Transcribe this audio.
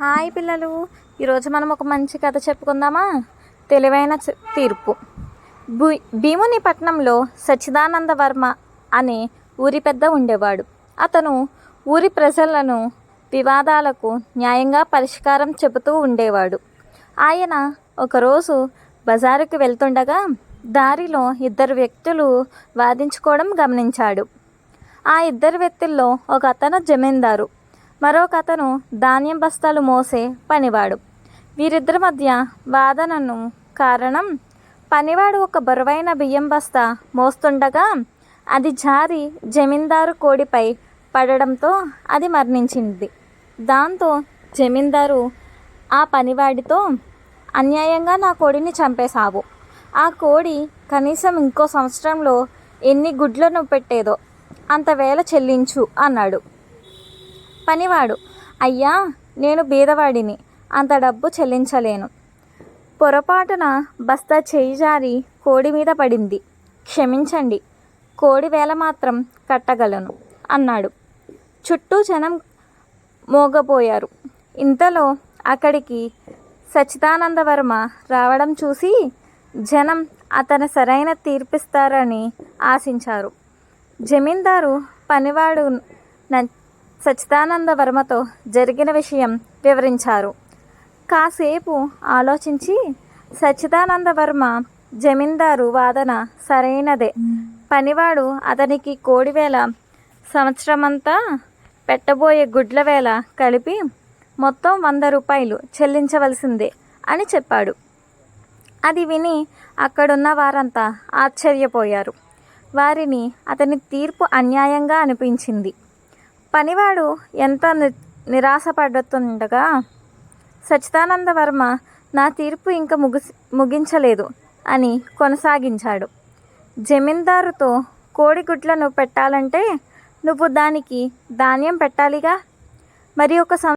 Hi పిల్లలు. ఈరోజు మనం ఒక మంచి కథ చెప్పుకుందామా? తెలివైన తీర్పు. భీముని పట్నంలో సచ్చిదానంద వర్మ అనే ఊరి పెద్ద ఉండేవాడు. అతను ఊరి ప్రజలను వివాదాలకు న్యాయంగా పరిష్కారం చెబుతూ ఉండేవాడు. ఆయన ఒకరోజు బజారుకు వెళ్తుండగా దారిలో ఇద్దరు వ్యక్తులు వాదించుకోవడం గమనించాడు. ఆ ఇద్దరు వ్యక్తుల్లో ఒక అతను జమీందారు. మరొక అతను ధాన్యం బస్తాలు మోసే పనివాడు. వీరిద్దరి మధ్య వాదనను కారణం పనివాడు ఒక బరువైన బియ్యం బస్తా మోస్తుండగా అది జారి జమీందారు కోడిపై పడడంతో అది మరణించింది. దాంతో జమీందారు ఆ పనివాడితో అన్యాయంగా నా కోడిని చంపేశావు. ఆ కోడి కనీసం ఇంకో సంవత్సరంలో ఎన్ని గుడ్లను పెట్టేదో అంతవేళ చెల్లించు అన్నాడు. పనివాడు. అయ్యా నేను బీదవాడిని. అంత డబ్బు చెల్లించలేను. పొరపాటున బస్తా చేయి జారి కోడి మీద పడింది. క్షమించండి కోడి వేల మాత్రం కట్టగలను అన్నాడు. చుట్టూ జనం మోగపోయారు ఇంతలో అక్కడికి సచ్చిదానందవర్మ రావడం చూసి జనం అతను సరైన తీర్పిస్తారని ఆశించారు. జమీందారు పనివాడు సచ్చిదానంద వర్మతో జరిగిన విషయం వివరించారు. కాసేపు ఆలోచించి సచ్చిదానంద వర్మ జమీందారు వాదన సరైనదే. పనివాడు అతనికి కోడి వేల సంవత్సరమంతా పెట్టబోయే గుడ్ల వేల కలిపి మొత్తం వంద రూపాయలు చెల్లించవలసిందే అని చెప్పాడు. అది విని అక్కడున్న వారంతా ఆశ్చర్యపోయారు. వారిని అతని తీర్పు అన్యాయంగా అనిపించింది. పనివాడు ఎంత ని నిరాశపడుతుండగా సచిదానంద వర్మ నా తీర్పు ఇంకా ముగిసి ముగించలేదు అని కొనసాగించాడు. జమీందారుతో కోడిగుడ్లను పెట్టాలంటే నువ్వు దానికి ధాన్యం పెట్టాలిగా? మరి ఒక సం